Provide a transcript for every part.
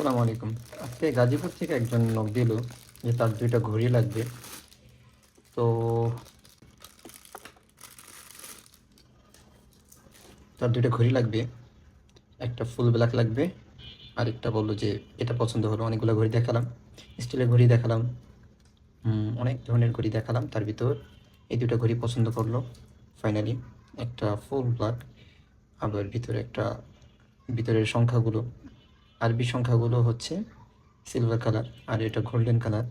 আসসালামু আলাইকুম। আজকে গাজীপুর থেকে একজন লোক দিল যে তার দুইটা ঘড়ি লাগবে। তো তার দুইটা ঘড়ি লাগবে। একটা ফুল ব্ল্যাক লাগবে। আর একটা বলল যে, এটা পছন্দ হলো, অনেকগুলো ঘড়ি দেখালাম। স্টিলের ঘড়ি দেখালাম। অনেক ধরনের ঘড়ি দেখালাম তার ভিতর। এই দুটো ঘড়ি পছন্দ করল ফাইনালি একটা ফুল ব্ল্যাক, আবার ভিতরে একটা, ভিতরের সংখ্যাগুলো আরবি সংখ্যাগুলো হচ্ছে সিলভার কালার আর এটা গোল্ডেন কালার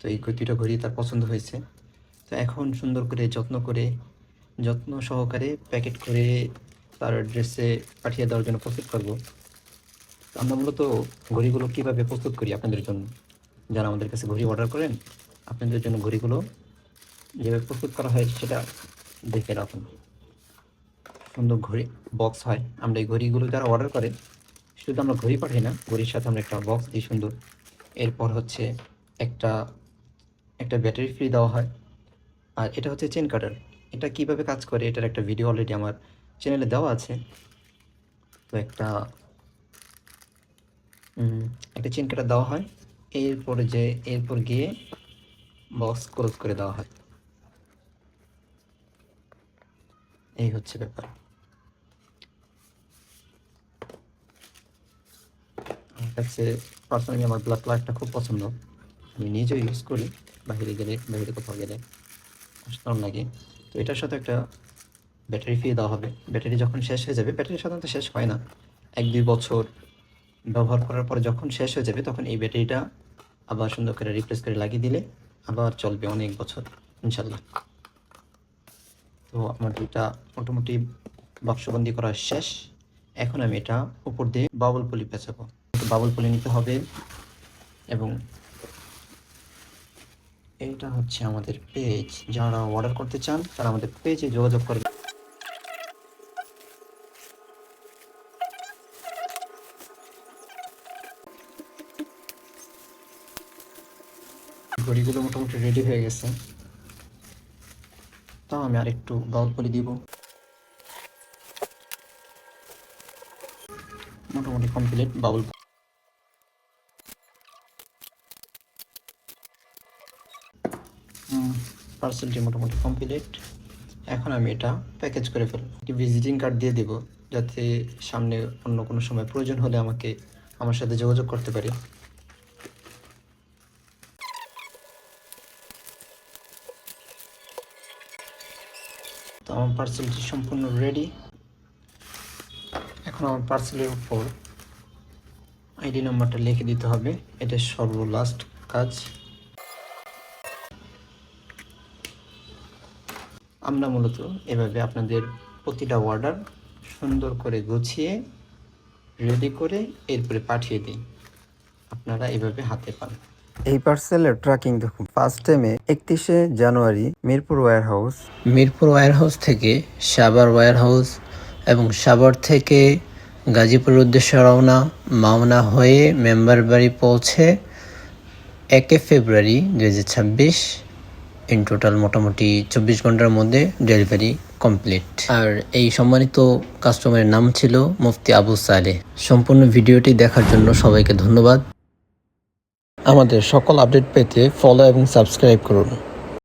তো এই দুটো ঘড়ি তার পছন্দ হয়েছে। তো এখন সুন্দর করে যত্ন করে, যত্ন সহকারে প্যাকেট করে তার ড্রেসে পাঠিয়ে দেওয়ার জন্য প্রস্তুত করব। আমরা মূলত ঘড়িগুলো কীভাবে প্রস্তুত করি আপনাদের জন্য? যারা আমাদের কাছে ঘড়ি অর্ডার করেন, আপনাদের জন্য ঘড়িগুলো যেভাবে প্রস্তুত করা হয় সেটা দেখে রাখুন। সুন্দর ঘড়ি বক্স হয়। আমরা এই ঘড়িগুলো যারা অর্ডার করে শুধু আমরা ঘড়ি পাঠাই না ঘড়ির সাথে আমরা একটা বক্স দিই সুন্দর। এরপর হচ্ছে একটা একটা ব্যাটারি ফ্রি দেওয়া হয়। আর এটা হচ্ছে চেন কাটার এটা কীভাবে কাজ করে এটার একটা ভিডিও অলরেডি আমার চ্যানেলে দেওয়া আছে। তো একটা একটা চেন কাটার দেওয়া হয়। এরপরে যে, এরপর গিয়ে বক্স ক্লোজ করে দেওয়া হয়। এই হচ্ছে ব্যাপার। কাছে পার্সোনালি আমার ব্ল্যাক কালারটা খুব পছন্দ। আমি নিজেও ইউজ করি, বাইরে গেলে, বাইরে কোথাও গেলে অসাধারণ লাগে তো এটার সাথে একটা ব্যাটারি ফ্রি দেওয়া হবে। ব্যাটারি যখন শেষ হয়ে যাবে ব্যাটারি সাধারণত শেষ হয় না। এক দুই বছর ব্যবহার করার পরে যখন শেষ হয়ে যাবে, তখন এই ব্যাটারিটা আবার সুন্দর করে রিপ্লেস করে লাগিয়ে দিলে আবার চলবে অনেক বছর ইনশাল্লাহ তো আমার দুইটা মোটামুটি বাক্সবন্দি করা শেষ। এখন আমি এটা উপর দিয়ে বাবল পলি পেঁচাবো। বাবল পলি নিতে হবে। এবং এইটা হচ্ছে আমাদের পেজ যারা অর্ডার করতে চান, তারা আমাদের পেজে যোগাযোগ করবে। ঘড়িগুলো মোটামুটি রেডি হয়ে গেছে। তাও আমি আরেকটু বাউল পলি দিব। মোটামুটি কমপ্লিট বাউল পার্সেলটি মোটামুটি কমপ্লিট এখন আমি এটা প্যাকেজ করে ফেলব। একটি ভিজিটিং কার্ড দিয়ে দেব, যাতে সামনে অন্য কোনো সময় প্রয়োজন হলে আমাকে আমার সাথে যোগাযোগ করতে পারি। তো আমার পার্সেলটি সম্পূর্ণ রেডি এখন আমার পার্সেলের উপর আইডি নাম্বারটা লিখে দিতে হবে। এটা সর্বলাস্ট কাজ। আমরা মূলত এভাবে আপনাদের প্রতিটা অর্ডার সুন্দর করে গুছিয়ে রেডি করে এরপরে পাঠিয়ে দিই। আপনারা এভাবে হাতে পান। এই পার্সেলের ট্র্যাকিং দেখুন। ফার্স্ট টাইমে একত্রিশে জানুয়ারি Mirpur warehouse Mirpur warehouse থেকে সাভার ওয়্যার হাউস এবং সাভার থেকে গাজীপুর উদ্দেশ্যে রওনা মাওনা হয়ে মেম্বার বাড়ি পৌঁছে একে ফেব্রুয়ারি দু হাজার ছাব্বিশ ইন টোটাল মোটামুটি চব্বিশ ঘণ্টার মধ্যে ডেলিভারি কমপ্লিট আর এই সম্মানিত কাস্টমারের নাম ছিল মুফতি আবু সালে সম্পূর্ণ ভিডিওটি দেখার জন্য সবাইকে ধন্যবাদ। আমাদের সকল আপডেট পেতে ফলো এবং সাবস্ক্রাইব করুন।